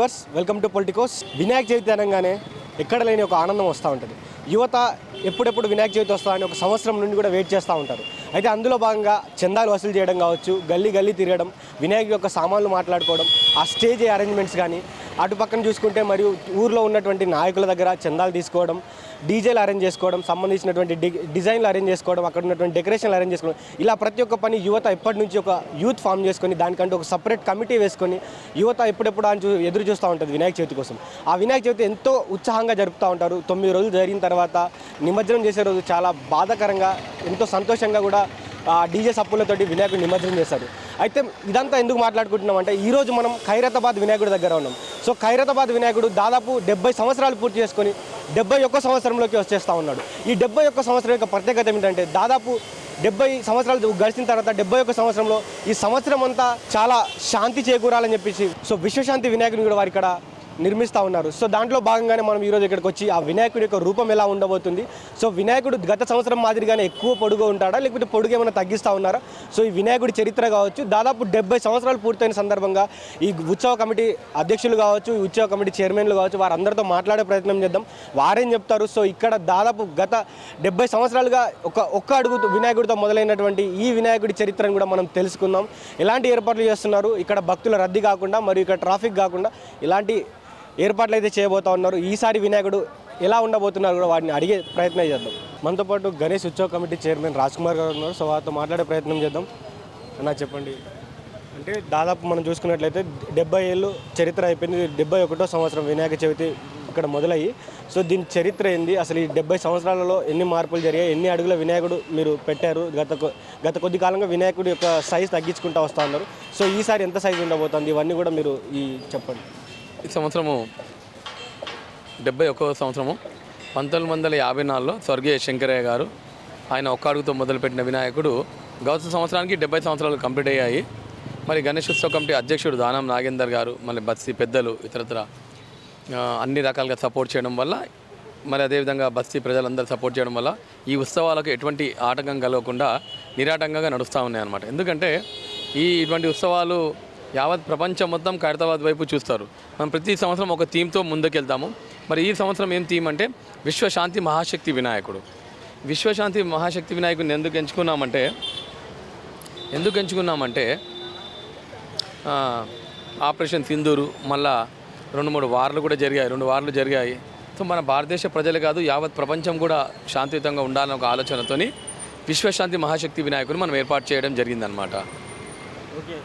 Viewers welcome to Politicos. Vinayaka Chavithi అనగానే ఎక్కడ లేని ఒక ఆనందం వస్తూ ఉంటుంది. యువత ఎప్పుడెప్పుడు వినాయక చవితి వస్తా అని ఒక సంవత్సరం నుండి కూడా వెయిట్ చేస్తూ ఉంటారు. అయితే అందులో భాగంగా చందాలు వసూలు చేయడం కావచ్చు గల్లీ గల్లీ తిరగడం వినాయక యొక్క సామాన్లు మాట్లాడుకోవడం ఆ స్టేజ్ అరేంజ్మెంట్స్ కానీ అటు పక్కన చూసుకుంటే మరియు ఊర్లో ఉన్నటువంటి నాయకుల దగ్గర చందాలు తీసుకోవడం డీజేలు అరేంజ్ చేసుకోవడం సంబంధించినటువంటి డి డిజైన్లు అరేంజ్ చేసుకోవడం అక్కడ ఉన్నటువంటి డెకరేషన్లు అరేంజ్ చేసుకోవడం ఇలా ప్రతి ఒక్క పని యువత ఎప్పటి నుంచి ఒక యూత్ ఫామ్ చేసుకొని దానికంటే ఒక సపరేట్ కమిటీ వేసుకొని యువత ఎప్పుడెప్పుడు అని చూ ఎదురు చూస్తూ ఉంటుంది వినాయక చవితి కోసం. ఆ వినాయక చవితి ఎంతో ఉత్సాహంగా జరుపుతూ ఉంటారు. తొమ్మిది రోజులు జరిగిన తర్వాత నిమజ్జనం చేసే రోజు చాలా బాధాకరంగా ఎంతో సంతోషంగా కూడా ఆ డీజే సప్పులతోటి వినాయకుడు నిమజ్జనం చేశారు అయితే ఇదంతా ఎందుకు మాట్లాడుకుంటున్నాం అంటే ఈరోజు మనం ఖైరతాబాద్ వినాయకుడి దగ్గర ఉన్నాం. సో ఖైరతాబాద్ వినాయకుడు దాదాపు డెబ్బై సంవత్సరాలు పూర్తి చేసుకొని డెబ్బై ఒక్క సంవత్సరంలోకి వచ్చేస్తూ ఉన్నాడు. ఈ డెబ్బై ఒక్క సంవత్సరం యొక్క ప్రత్యేకత ఏమిటంటే దాదాపు డెబ్బై సంవత్సరాలు గడిచిన తర్వాత డెబ్బై ఒక్క సంవత్సరంలో ఈ సంవత్సరం అంతా చాలా శాంతి చేకూరాలని చెప్పేసి సో విశ్వశాంతి వినాయకుని కూడా వారి ఇక్కడ నిర్మిస్తూ ఉన్నారు. సో దాంట్లో భాగంగానే మనం ఈరోజు ఇక్కడికి వచ్చి ఆ వినాయకుడి యొక్క రూపం ఎలా ఉండబోతుంది? సో వినాయకుడు గత సంవత్సరం మాదిరిగానే ఎక్కువ పొడుగు ఉంటాడా? లేకపోతే పొడుగు ఏమైనా తగ్గిస్తూ ఉన్నారా? సో ఈ వినాయకుడి చరిత్ర కావచ్చు దాదాపు డెబ్బై సంవత్సరాలు పూర్తయిన సందర్భంగా ఈ ఉత్సవ కమిటీ అధ్యక్షులు కావచ్చు ఈ ఉత్సవ కమిటీ చైర్మన్లు కావచ్చు వారందరితో మాట్లాడే ప్రయత్నం చేద్దాం. వారేం చెప్తారు? సో ఇక్కడ దాదాపు గత డెబ్బై సంవత్సరాలుగా ఒక ఒక్క అడుగు వినాయకుడితో మొదలైనటువంటి ఈ వినాయకుడి చరిత్రను కూడా మనం తెలుసుకుందాం. ఎలాంటి ఏర్పాట్లు చేస్తున్నారు? ఇక్కడ భక్తుల రద్దీ కాకుండా మరియు ఇక్కడ ట్రాఫిక్ కాకుండా ఇలాంటి ఏర్పాట్లు అయితే చేయబోతా ఉన్నారు. ఈసారి వినాయకుడు ఎలా ఉండబోతున్నారు కూడా వాటిని అడిగే ప్రయత్నం చేద్దాం. మనతో పాటు గణేష్ ఉత్సవ కమిటీ చైర్మన్ రాజ్ కుమార్ గారు ఉన్నారు. సో వారితో మాట్లాడే ప్రయత్నం చేద్దాం. అన్నా చెప్పండి. అంటే దాదాపు మనం చూసుకున్నట్లయితే డెబ్బై ఏళ్ళు చరిత్ర అయిపోయింది. డెబ్బై ఒకటో సంవత్సరం వినాయక చవితి ఇక్కడ మొదలయ్యి. సో దీని చరిత్ర ఏంది? అసలు ఈ డెబ్బై సంవత్సరాలలో ఎన్ని మార్పులు జరిగాయి? ఎన్ని అడుగుల వినాయకుడు మీరు పెట్టారు? గత గత కొద్ది కాలంగా వినాయకుడి యొక్క సైజ్ తగ్గించుకుంటూ వస్తూ ఉన్నారు. సో ఈసారి ఎంత సైజ్ ఉండబోతుంది? ఇవన్నీ కూడా మీరు ఈ చెప్పండి. ఈ సంవత్సరము డెబ్బై ఒక్కవ సంవత్సరము పంతొమ్మిది వందల యాభై నాలుగులో స్వర్గీయ శంకరయ్య గారు ఆయన ఒక్క అడుగుతో మొదలుపెట్టిన వినాయకుడు గౌత సంవత్సరానికి డెబ్బై సంవత్సరాలు కంప్లీట్ అయ్యాయి. మరి గణేష్ ఉత్సవ కమిటీ అధ్యక్షుడు దానం నాగేందర్ గారు మళ్ళీ బస్తీ పెద్దలు ఇతరత్ర అన్ని రకాలుగా సపోర్ట్ చేయడం వల్ల మరి అదేవిధంగా బస్తీ ప్రజలందరూ సపోర్ట్ చేయడం వల్ల ఈ ఉత్సవాలకు ఎటువంటి ఆటంకం కలగకుండా నిరాటంకంగా నడుస్తూ ఉన్నాయి అన్నమాట ఎందుకంటే ఈ ఇటువంటి ఉత్సవాలు యావత్ ప్రపంచం మొత్తం ఖైరతాబాద్ వైపు చూస్తారు. మనం ప్రతి సంవత్సరం ఒక థీమ్తో ముందుకెళ్తాము. మరి ఈ సంవత్సరం ఏం థీమ్ అంటే విశ్వశాంతి మహాశక్తి వినాయకుడు. విశ్వశాంతి మహాశక్తి వినాయకుడిని ఎందుకు ఎంచుకున్నామంటే ఎందుకు ఎంచుకున్నామంటే ఆపరేషన్ సింధూరు మళ్ళా రెండు మూడు వార్లు కూడా జరిగాయి రెండు వార్లు జరిగాయి. సో మన భారతదేశ ప్రజలు కాదు యావత్ ప్రపంచం కూడా శాంతియుతంగా ఉండాలనే ఒక ఆలోచనతోని విశ్వశాంతి మహాశక్తి వినాయకుని మనం ఏర్పాటు చేయడం జరిగిందనమాట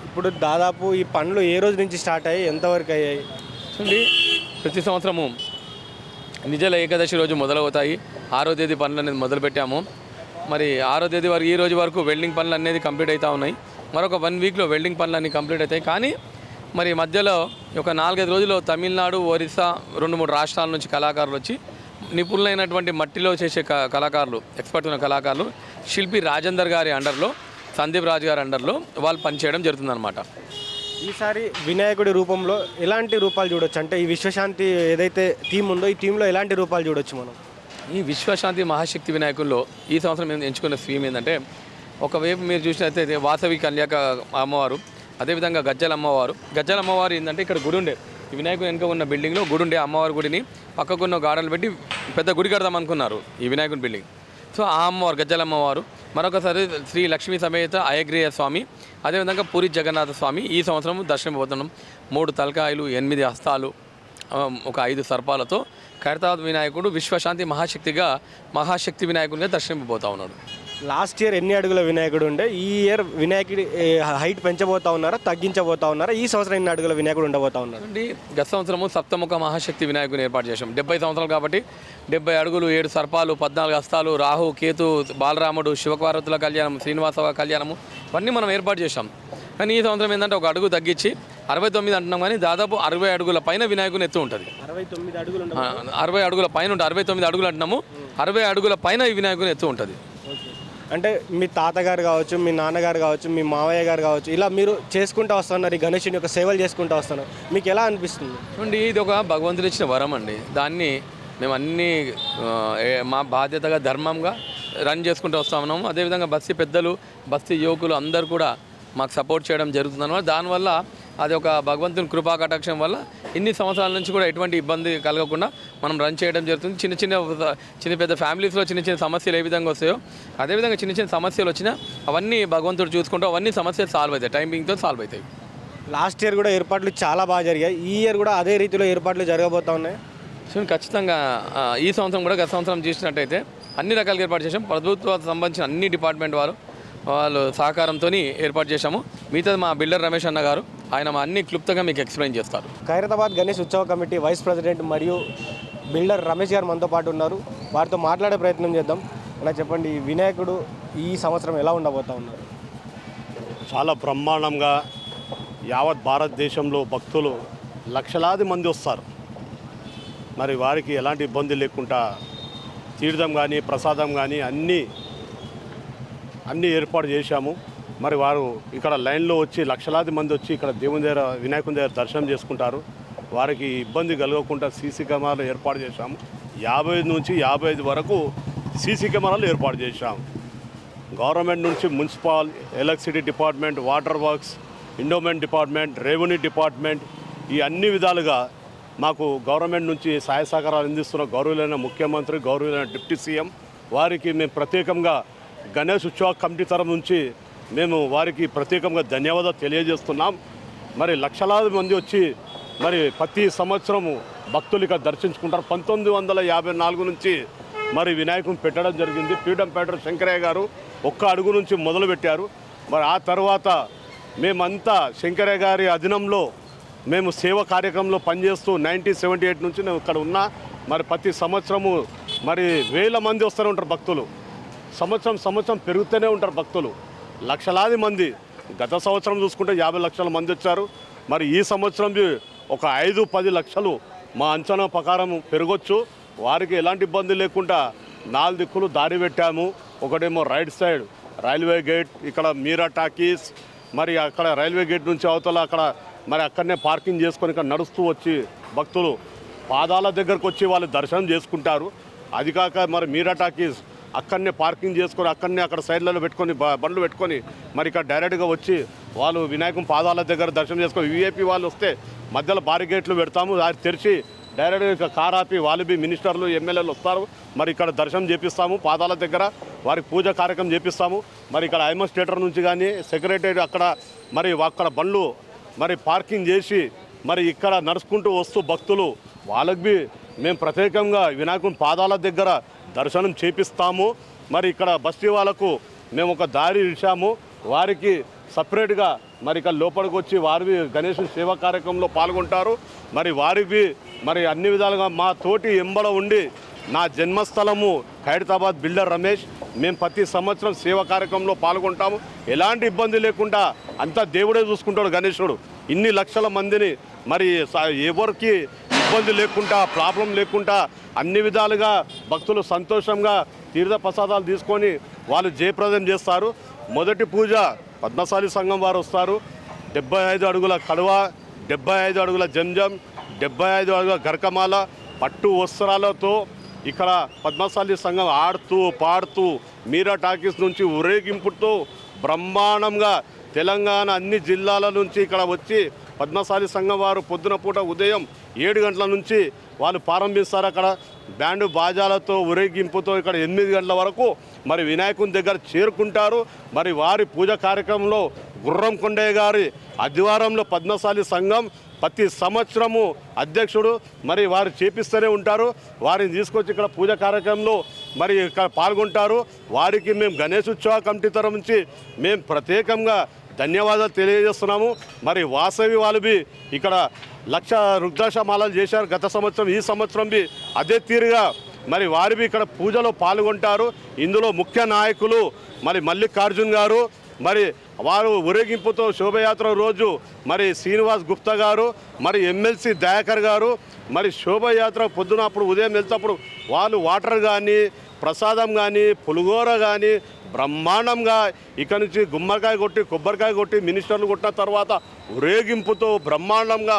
ఇప్పుడు దాదాపు ఈ పనులు ఏ రోజు నుంచి స్టార్ట్ అయ్యాయి? ఎంతవరకు అయ్యాయి? చూడండి ప్రతి సంవత్సరము నిజల ఏకాదశి రోజు మొదలవుతాయి. ఆరో తేదీ పనులు అనేది మొదలుపెట్టాము. మరి ఆరో తేదీ వరకు ఈ రోజు వరకు వెల్డింగ్ పనులు అనేది కంప్లీట్ అవుతూ ఉన్నాయి. మరొక వన్ వీక్లో వెల్డింగ్ పనులు అన్నీ కంప్లీట్ అవుతాయి. కానీ మరి మధ్యలో ఒక నాలుగైదు రోజులు తమిళనాడు ఒరిస్సా రెండు మూడు రాష్ట్రాల నుంచి కళాకారులు వచ్చి నిపుణులైనటువంటి మట్టిలో చేసే కళాకారులు ఎక్స్పర్ట్ ఉన్న కళాకారులు శిల్పి రాజేందర్ గారి అండర్లో సందీప్ రాజు గారి అండర్లో వాళ్ళు పనిచేయడం జరుగుతుందన్నమాట. ఈసారి వినాయకుడి రూపంలో ఎలాంటి రూపాలు చూడొచ్చు? అంటే ఈ విశ్వశాంతి ఏదైతే థీమ్ ఉందో ఈ థీమ్లో ఎలాంటి రూపాలు చూడొచ్చు మనం? ఈ విశ్వశాంతి మహాశక్తి వినాయకుల్లో ఈ సంవత్సరం మేము ఎంచుకున్న స్కీమ్ ఏంటంటే ఒకవైపు మీరు చూసినట్లయితే వాసవి కన్యాక అమ్మవారు అదేవిధంగా గజ్జల అమ్మవారు. గజ్జల అమ్మవారు ఏంటంటే ఇక్కడ గుడి ఉండే. ఈ వినాయకుడు వెనుక ఉన్న బిల్డింగ్లో గుడి ఉండే. అమ్మవారి గుడిని పక్కకున్న గాడలు పెట్టి పెద్ద గుడి కడదాం అనుకున్నారు ఈ వినాయకుడి బిల్డింగ్. సో ఆ అమ్మవారు గజ్జల అమ్మవారు మరొకసారి శ్రీ లక్ష్మీ సమేత అయగ్రీయ స్వామి అదేవిధంగా పూరి జగన్నాథ స్వామి ఈ సంవత్సరం దర్శనపోతున్నాం. మూడు తలకాయలు ఎనిమిది హస్తాలు ఒక ఐదు సర్పాలతో ఖైరతాబాద్ వినాయకుడు విశ్వశాంతి మహాశక్తిగా మహాశక్తి వినాయకుడిగా దర్శింపబోతా ఉన్నాడు. లాస్ట్ ఇయర్ ఎన్ని అడుగుల వినాయకుడు ఉండే? ఈ ఇయర్ వినాయకుడి హైట్ పెంచబోతా ఉన్నారా? తగ్గించబోతా ఉన్నారా? ఈ సంవత్సరం ఎన్ని అడుగుల వినాయకుడు ఉండబోతా ఉన్నారు? అండి గత సంవత్సరము సప్తముఖ మహాశక్తి వినాయకుని ఏర్పాటు చేశాం. డెబ్బై సంవత్సరాలు కాబట్టి డెబ్బై అడుగులు ఏడు సర్పాలు పద్నాలుగు హస్తాలు రాహు కేతు బాలరాముడు శివపార్వతుల కళ్యాణం శ్రీనివాసవ కళ్యాణము ఇవన్నీ మనం ఏర్పాటు చేశాం. కానీ ఈ సంవత్సరం ఏంటంటే ఒక అడుగు తగ్గించి అరవై తొమ్మిది అంటున్నాం కానీ దాదాపు అరవై అడుగుల పైన వినాయకుని ఎత్తు ఉంటుంది. అరవై తొమ్మిది అడుగులు ఉండ ఆ, అరవై అడుగుల పైన ఉంటుంది అరవై తొమ్మిది అడుగులు అంటున్నాము. అరవై అడుగుల పైన ఈ వినాయకుని ఎత్తు ఉంటుంది. అంటే మీ తాతగారు కావచ్చు మీ నాన్నగారు కావచ్చు మీ మావయ్య గారు కావచ్చు ఇలా మీరు చేసుకుంటూ వస్తున్నారు ఈ గణేషుని యొక్క సేవలు చేసుకుంటూ వస్తున్నారు. మీకు ఎలా అనిపిస్తుంది? చూడండి ఇది ఒక భగవంతుడు ఇచ్చిన వరం అండి. దాన్ని మేము అన్ని మా బాధ్యతగా ధర్మంగా రన్ చేసుకుంటూ వస్తా ఉన్నాము. అదేవిధంగా బస్తీ పెద్దలు బస్తీ యువకులు అందరు కూడా మాకు సపోర్ట్ చేయడం జరుగుతుంది అనమాట దానివల్ల అది ఒక భగవంతుని కృపా కటాక్షం వల్ల ఇన్ని సంవత్సరాల నుంచి కూడా ఎటువంటి ఇబ్బంది కలగకుండా మనం రన్ చేయడం జరుగుతుంది. చిన్న చిన్న చిన్న పెద్ద ఫ్యామిలీస్లో చిన్న చిన్న సమస్యలు ఏ విధంగా వస్తాయో అదేవిధంగా చిన్న చిన్న సమస్యలు వచ్చినా అవన్నీ భగవంతుడు చూసుకుంటూ అవన్నీ సమస్యలు సాల్వ్ అవుతాయి. టైమింగ్తో సాల్వ్ అవుతాయి. లాస్ట్ ఇయర్ కూడా ఏర్పాట్లు చాలా బాగా జరిగాయి. ఈ ఇయర్ కూడా అదే రీతిలో ఏర్పాట్లు జరగబోతా ఉన్నాయి. సో ఖచ్చితంగా ఈ సంవత్సరం కూడా గత సంవత్సరం చూసినట్టయితే అన్ని రకాలుగా ఏర్పాటు చేసాం ప్రభుత్వానికి సంబంధించిన అన్ని డిపార్ట్మెంట్ వారు వాళ్ళు సహకారంతో ఏర్పాటు చేశాము. మిగతాది మా బిల్డర్ రమేష్ అన్న గారు ఆయన మా అన్ని క్లుప్తంగా మీకు ఎక్స్ప్లెయిన్ చేస్తారు. ఖైరతాబాద్ గణేష్ ఉత్సవ కమిటీ వైస్ ప్రెసిడెంట్ మరియు బిల్డర్ రమేష్ గారు మనతో పాటు ఉన్నారు. వారితో మాట్లాడే ప్రయత్నం చేద్దాం. అలా చెప్పండి ఈ వినాయకుడు ఈ సంవత్సరం ఎలా ఉండబోతా ఉన్నారు? చాలా బ్రహ్మాండంగా యావత్ భారతదేశంలో భక్తులు లక్షలాది మంది వస్తారు. మరి వారికి ఎలాంటి ఇబ్బంది లేకుండా తీర్థం కానీ ప్రసాదం కానీ అన్నీ అన్నీ ఏర్పాటు చేశాము. మరి వారు ఇక్కడ లైన్లో వచ్చి లక్షలాది మంది వచ్చి ఇక్కడ దేవుని దగ్గర వినాయకుని దగ్గర దర్శనం చేసుకుంటారు. వారికి ఇబ్బంది కలగకుండా సీసీ కెమెరాలు ఏర్పాటు చేశాము. యాభై ఐదు నుంచి యాభై ఐదు వరకు సీసీ కెమెరాలు ఏర్పాటు చేశాము. గవర్నమెంట్ నుంచి municipal electricity department water works endowment department revenue department ఈ అన్ని విధాలుగా మాకు గవర్నమెంట్ నుంచి సహాయ సహకారాలు అందిస్తున్న గౌరవులైన ముఖ్యమంత్రి గౌరవులైన డిప్యూటీ సీఎం వారికి మేము ప్రత్యేకంగా గణేష్ ఉత్సవ కమిటీ తరఫు నుంచి మేము వారికి ప్రత్యేకంగా ధన్యవాదాలు తెలియజేస్తున్నాం. మరి లక్షలాది మంది వచ్చి మరి ప్రతి సంవత్సరము భక్తులు ఇక్కడ దర్శించుకుంటారు. పంతొమ్మిది వందల యాభై నాలుగు నుంచి మరి వినాయకుని పెట్టడం జరిగింది. పీఠంపేట శంకరయ్య గారు ఒక్క అడుగు నుంచి మొదలు పెట్టారు. మరి ఆ తర్వాత మేమంతా శంకరయ్య గారి అధీనంలో మేము సేవ కార్యక్రమంలో పనిచేస్తూ నైన్టీన్ సెవెంటీ ఎయిట్ నుంచి నేను ఇక్కడ ఉన్నా. మరి ప్రతి సంవత్సరము మరి వేల మంది వస్తూనే ఉంటారు భక్తులు. సంవత్సరం సంవత్సరం పెరుగుతూనే ఉంటారు భక్తులు. లక్షలాది మంది. గత సంవత్సరం చూసుకుంటే యాభై లక్షల మంది వచ్చారు. మరి ఈ సంవత్సరం ఒక ఐదు పది లక్షలు మా అంచనా ప్రకారం పెరగొచ్చు. వారికి ఎలాంటి ఇబ్బంది లేకుండా నాలుగు దిక్కులు దారి పెట్టాము. ఒకటేమో రైట్ సైడ్ రైల్వే గేట్ ఇక్కడ మీరా టాకీస్ మరి అక్కడ రైల్వే గేట్ నుంచి అవతల అక్కడ మరి అక్కడనే పార్కింగ్ చేసుకొని ఇక్కడ నడుస్తూ వచ్చి భక్తులు పాదాల దగ్గరకు వచ్చి వాళ్ళు దర్శనం చేసుకుంటారు. అది కాక మరి మీరా టాకీస్ అక్కడనే పార్కింగ్ చేసుకొని అక్కడనే అక్కడ సైడ్లలో పెట్టుకొని బండ్లు పెట్టుకొని మరి ఇక్కడ డైరెక్ట్గా వచ్చి వాళ్ళు వినాయకుని పాదాల దగ్గర దర్శనం చేసుకొని విఐపి వాళ్ళు వస్తే మధ్యలో బారిగేట్లు పెడతాము. అది తెరిచి డైరెక్ట్గా కార్ ఆపి వాళ్ళు బి మినిస్టర్లు ఎమ్మెల్యేలు వస్తారు. మరి ఇక్కడ దర్శనం చేపిస్తాము. పాదాల దగ్గర వారికి పూజ కార్యక్రమం చేపిస్తాము. మరి ఇక్కడ ఐమస్ థియేటర్ నుంచి కానీ సెక్రటరీ అక్కడ మరి అక్కడ బండ్లు మరి పార్కింగ్ చేసి మరి ఇక్కడ నడుచుకుంటూ వస్తూ భక్తులు వాళ్ళకి మేము ప్రత్యేకంగా వినాయకుని పాదాల దగ్గర దర్శనం చేపిస్తాము. మరి ఇక్కడ బస్తీ వాళ్ళకు మేము ఒక దారి ఇచ్చాము. వారికి సపరేట్గా మరి ఇక్కడ లోపలికి వచ్చి వారి గణేష్ సేవా కార్యక్రమంలో పాల్గొంటారు. మరి వారికి మరి అన్ని విధాలుగా మా తోటి ఎంబడ ఉండి నా జన్మస్థలము హైదరాబాద్ బిల్డర్ రమేష్ మేము ప్రతి సంవత్సరం సేవా కార్యక్రమంలో పాల్గొంటాము. ఎలాంటి ఇబ్బంది లేకుండా అంతా దేవుడే చూసుకుంటాడు గణేశుడు ఇన్ని లక్షల మందిని మరి స- ఎవరికి ఇబ్బంది లేకుండా ప్రాబ్లం లేకుండా అన్ని విధాలుగా భక్తులు సంతోషంగా తీర్థ ప్రసాదాలు తీసుకొని వాళ్ళు జయప్రదం చేస్తారు. మొదటి పూజ పద్మశాలి సంఘం వారు వస్తారు. డెబ్బై ఐదు అడుగుల కడువ డెబ్బై ఐదు అడుగుల జంజం డెబ్బై ఐదు అడుగుల గరకమాల పట్టు వస్త్రాలతో ఇక్కడ పద్మశాలి సంఘం ఆడుతూ పాడుతూ మీరా టాకీస్ నుంచి ఊరేగింపుతో బ్రహ్మాండంగా తెలంగాణ అన్ని జిల్లాల నుంచి ఇక్కడ వచ్చి పద్మశాలి సంఘం వారు పొద్దున పూట ఉదయం ఏడు గంటల నుంచి వాళ్ళు ప్రారంభిస్తారు అక్కడ. బ్యాండ్ బాజాలతో ఊరేగింపుతో ఇక్కడ ఎనిమిది గంటల వరకు మరి వినాయకుని దగ్గర చేరుకుంటారు. మరి వారి పూజ కార్యక్రమంలో గుర్రం కొండయ్య గారి ఆదివారంలో పద్మశాలి సంఘం ప్రతి సంవత్సరము అధ్యక్షుడు మరి వారు చేపిస్తూనే ఉంటారు. వారిని తీసుకొచ్చి ఇక్కడ పూజ కార్యక్రమంలో మరి ఇక్కడ పాల్గొంటారు. వారికి మేము గణేష్ ఉత్సవ కమిటీ తరఫు నుంచి మేము ప్రత్యేకంగా ధన్యవాదాలు తెలియజేస్తున్నాము. మరి వాసవి వాళ్ళు ఇక్కడ లక్ష రుద్రాక్షమాలలు చేశారు. గత సంవత్సరం ఈ సంవత్సరం బి అదే తీరుగా మరి వారి ఇక్కడ పూజలో పాల్గొంటారు. ఇందులో ముఖ్య నాయకులు మరి మల్లికార్జున్ గారు మరి వారు ఊరేగింపుతో శోభయాత్ర రోజు మరి శ్రీనివాస్ గుప్తా గారు మరి ఎమ్మెల్సీ దయాకర్ గారు మరి శోభయాత్ర పొద్దున అప్పుడు ఉదయం వెళ్తేప్పుడు వాళ్ళు వాటర్ కానీ ప్రసాదం కానీ పులిగోర కానీ బ్రహ్మాండంగా ఇక్కడ నుంచి గుమ్మడికాయ కొట్టి కొబ్బరికాయ కొట్టి మినిస్టర్లు కొట్టిన తర్వాత ఊరేగింపుతో బ్రహ్మాండంగా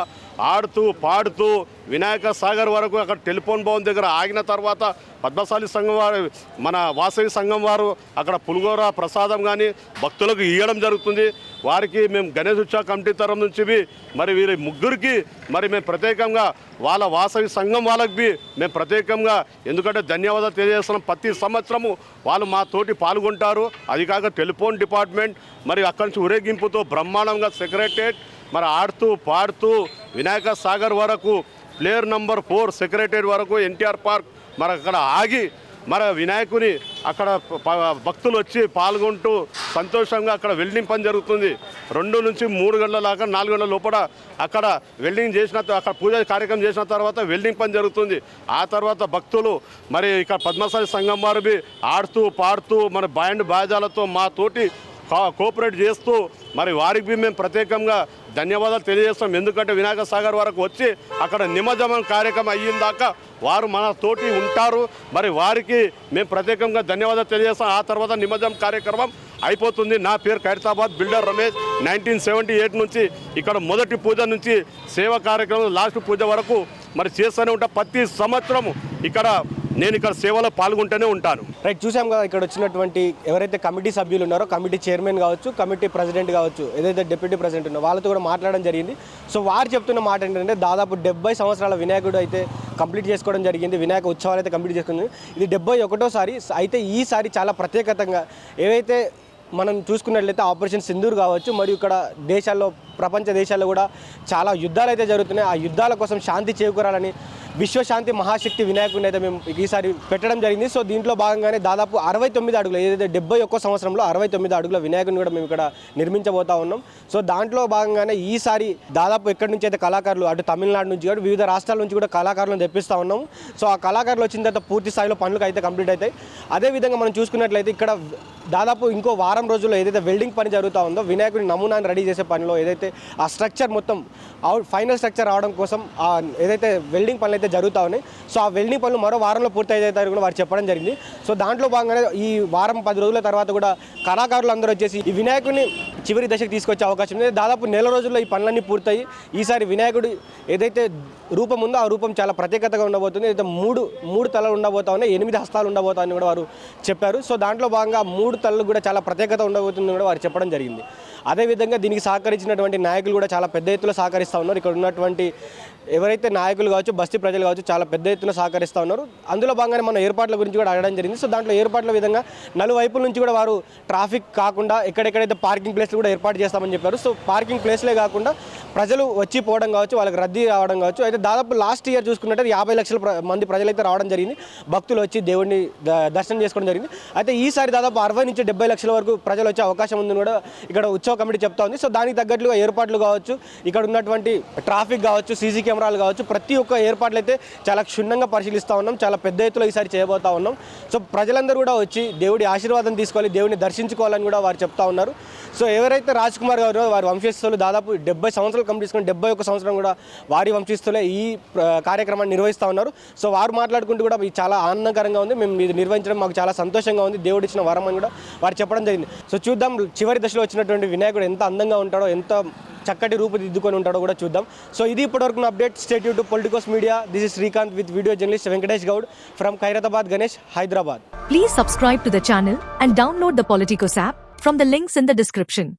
ఆడుతూ పాడుతూ వినాయక సాగర్ వరకు అక్కడ టెలిఫోన్ భవన్ దగ్గర ఆగిన తర్వాత పద్మశాలి సంఘం వారు మన వాసవి సంఘం వారు అక్కడ పులిగోర ప్రసాదం కానీ భక్తులకు ఇవ్వడం జరుగుతుంది. వారికి మేము గణేష్ ఉత్సవ కమిటీ తరం నుంచి మరి వీరి ముగ్గురికి మరి మేము ప్రత్యేకంగా వాళ్ళ వాసవి సంఘం వాళ్ళకి బి మేము ప్రత్యేకంగా ఎందుకంటే ధన్యవాదాలు తెలియజేస్తున్నాం. ప్రతి సంవత్సరము వాళ్ళు మా తోటి పాల్గొంటారు. అది కాక టెలిఫోన్ డిపార్ట్మెంట్ మరి అక్కడి నుంచి ఊరేగింపుతో బ్రహ్మాండంగా సెక్రటరేట్ మరి ఆడుతూ పాడుతూ వినాయక సాగర్ వరకు ప్లేయర్ నంబర్ ఫోర్ సెక్రటరీ వరకు ఎన్టీఆర్ పార్క్ మరి అక్కడ ఆగి మరి వినాయకుని అక్కడ భక్తులు వచ్చి పాల్గొంటూ సంతోషంగా అక్కడ వెల్డింగ్ పని జరుగుతుంది. రెండు నుంచి మూడు గంటల దాకా నాలుగు గంటల లోపల అక్కడ వెల్డింగ్ చేసిన అక్కడ పూజ కార్యక్రమం చేసిన తర్వాత వెల్డింగ్ పని జరుగుతుంది. ఆ తర్వాత భక్తులు మరి ఇక్కడ పద్మశాలి సంఘం వారు ఆడుతూ పాడుతూ మన బ్యాండ్ బాజాలతో మా తోటి కోఆపరేట్ చేస్తూ మరి వారికి మేము ప్రత్యేకంగా ధన్యవాదాలు తెలియజేస్తాం. ఎందుకంటే వినాయక సాగర్ వరకు వచ్చి అక్కడ నిమజ్జనం కార్యక్రమం అయ్యిన దాకా వారు మన తోటి ఉంటారు. మరి వారికి మేము ప్రత్యేకంగా ధన్యవాదాలు తెలియజేస్తాం. ఆ తర్వాత నిమజ్జనం కార్యక్రమం అయిపోతుంది. నా పేరు Khairatabad builder Ramesh. Nineteen seventy eight నుంచి ఇక్కడ మొదటి పూజ నుంచి సేవా కార్యక్రమం లాస్ట్ పూజ వరకు మరి చేస్తూనే ఉంటా. ప్రతి సంవత్సరం ఇక్కడ నేను ఇక్కడ సేవలో పాల్గొంటూనే ఉంటాను. రైట్ చూసాం కదా ఇక్కడ వచ్చినటువంటి ఎవరైతే కమిటీ సభ్యులు ఉన్నారో కమిటీ చైర్మన్ కావచ్చు కమిటీ ప్రెసిడెంట్ కావచ్చు ఏదైతే డిప్యూటీ ప్రెసిడెంట్ ఉన్నారో వాళ్ళతో కూడా మాట్లాడడం జరిగింది. సో వారు చెప్తున్న మాట ఏంటంటే దాదాపు డెబ్బై సంవత్సరాల వినాయకుడు అయితే కంప్లీట్ చేసుకోవడం జరిగింది వినాయక ఉత్సవాలు అయితే కంప్లీట్ చేసుకుంది. ఇది డెబ్బై ఒకటోసారి అయితే ఈసారి చాలా ప్రత్యేకతంగా ఏవైతే మనం చూసుకున్నట్లయితే ఆపరేషన్ సింధూర్ కావచ్చు మరియు ఇక్కడ దేశాల్లో ప్రపంచ దేశాల్లో కూడా చాలా యుద్ధాలు అయితే జరుగుతున్నాయి. ఆ యుద్ధాల కోసం శాంతి చేకూరాలని విశ్వశాంతి మహాశక్తి వినాయకుడిని అయితే మేము ఈసారి పెట్టడం జరిగింది. సో దీంట్లో భాగంగానే దాదాపు అరవై తొమ్మిది అడుగులు ఏదైతే డెబ్బై ఒక్క సంవత్సరంలో అరవై తొమ్మిది అడుగుల వినాయకుడిని కూడా మేము ఇక్కడ నిర్మించబోతా ఉన్నాం. సో దాంట్లో భాగంగానే ఈసారి దాదాపు ఎక్కడి నుంచి అయితే కళాకారులు అటు తమిళనాడు నుంచి కూడా వివిధ రాష్ట్రాల నుంచి కూడా కళాకారులను తెప్పిస్తూ ఉన్నాం. సో ఆ కళాకారులు వచ్చిన తర్వాత పూర్తి స్థాయిలో పనులు అయితే కంప్లీట్ అవుతాయి. అదేవిధంగా మనం చూసుకున్నట్లయితే ఇక్కడ దాదాపు ఇంకో వారం రోజుల్లో ఏదైతే వెల్డింగ్ పని జరుగుతూ ఉందో వినాయకుడి నమూనాని రెడీ చేసే పనిలో ఏదైతే ఆ స్ట్రక్చర్ మొత్తం అవుట్ ఫైనల్ స్ట్రక్చర్ రావడం కోసం ఆ ఏదైతే వెల్డింగ్ పనులు అయితే జరుగుతూ ఉన్నాయి సో ఆ వెల్డింగ్ పనులు మరో వారంలో పూర్తి అయితే కూడా వారు చెప్పడం జరిగింది. సో దాంట్లో భాగంగానే ఈ వారం పది రోజుల తర్వాత కూడా కళాకారులు అందరూ వచ్చేసి ఈ వినాయకుడిని చివరి దశకు తీసుకొచ్చే అవకాశం ఉంది. దాదాపు నెల రోజుల్లో ఈ పనులన్నీ పూర్తయి ఈసారి వినాయకుడు ఏదైతే రూపం ఉందో ఆ రూపం చాలా ప్రత్యేకతగా ఉండబోతుంది. అయితే మూడు మూడు తలలు ఉండబోతా ఉన్నాయి ఎనిమిది హస్తాలు ఉండబోతా అని కూడా వారు చెప్పారు. సో దాంట్లో భాగంగా మూడు తలలు కూడా చాలా ప్రత్యేకత ఉండబోతుంది కూడా వారు చెప్పడం జరిగింది. అదేవిధంగా దీనికి సహకరించినటువంటి నాయకులు కూడా చాలా పెద్ద ఎత్తున సహకరిస్తూ ఉన్నారు. ఇక్కడ ఉన్నటువంటి ఎవరైతే నాయకులు కావచ్చు బస్తీ ప్రజలు కావచ్చు చాలా పెద్ద ఎత్తున సహకరిస్తూ ఉన్నారు. అందులో భాగంగానే మన ఏర్పాట్ల గురించి కూడా అడగడం జరిగింది. సో దాంట్లో ఏర్పాట్ల విధంగా నలువైపుల నుంచి కూడా వారు ట్రాఫిక్ కాకుండా ఎక్కడెక్కడైతే పార్కింగ్ ప్లేస్లు కూడా ఏర్పాటు చేస్తామని చెప్పారు. సో పార్కింగ్ ప్లేస్లే కాకుండా ప్రజలు వచ్చి పోవడం కావచ్చు వాళ్ళకి రద్దీ రావడం కావచ్చు అయితే దాదాపు లాస్ట్ ఇయర్ చూసుకున్నట్టు యాభై లక్షల మంది ప్రజలైతే రావడం జరిగింది. భక్తులు వచ్చి దేవుడిని దర్శనం చేసుకోవడం జరిగింది. అయితే ఈసారి దాదాపు అరవై నుంచి డెబ్బై లక్షల వరకు ప్రజలు వచ్చే అవకాశం ఉందని కూడా ఇక్కడ ఉత్సవ కమిటీ చెప్తా ఉంది. సో దానికి తగ్గట్లుగా ఏర్పాట్లు కావచ్చు ఇక్కడ ఉన్నటువంటి ట్రాఫిక్ కావచ్చు సీసీ కెమెరాలు కావచ్చు ప్రతి ఒక్క ఏర్పాట్లు అయితే చాలా క్షుణ్ణంగా పరిశీలిస్తూ ఉన్నాం చాలా పెద్ద ఎత్తులో ఈసారి చేయబోతా ఉన్నాం. సో ప్రజలందరూ కూడా వచ్చి దేవుడి ఆశీర్వాదం తీసుకోవాలి దేవుడిని దర్శించుకోవాలని కూడా వారు చెప్తా ఉన్నారు. సో ఎవరైతే రాజ్ కుమార్ గారు వారి వంశస్థులు దాదాపు డెబ్బై సంవత్సరాలు కంప్లీట్ చేసుకుని డెబ్బై ఒక సంవత్సరం కూడా వారి వంశస్థులే ఈ కార్యక్రమాన్ని నిర్వహిస్తూ ఉన్నారు. సో వారు మాట్లాడుకుంటూ కూడా చాలా ఆనందకరంగా ఉంది మేము ఇది నిర్వహించడం మాకు చాలా సంతోషంగా ఉంది దేవుడు ఇచ్చిన వరం అని కూడా వారు చెప్పడం జరిగింది. సో చూద్దాం చివరి దశలో వచ్చినటువంటి వినాయకుడు ఎంత అందంగా ఉంటాడో ఎంత చక్కటి రూపుదిద్దుకొని ఉంటాడో కూడా చూద్దాం. సో ఇది ఇప్పటివరకు update. State to Politicos media this is Srikanth with video journalist Venkatesh Goud from Khairatabad Ganesh Hyderabad please subscribe to the channel and download the Politicos app from the links in the description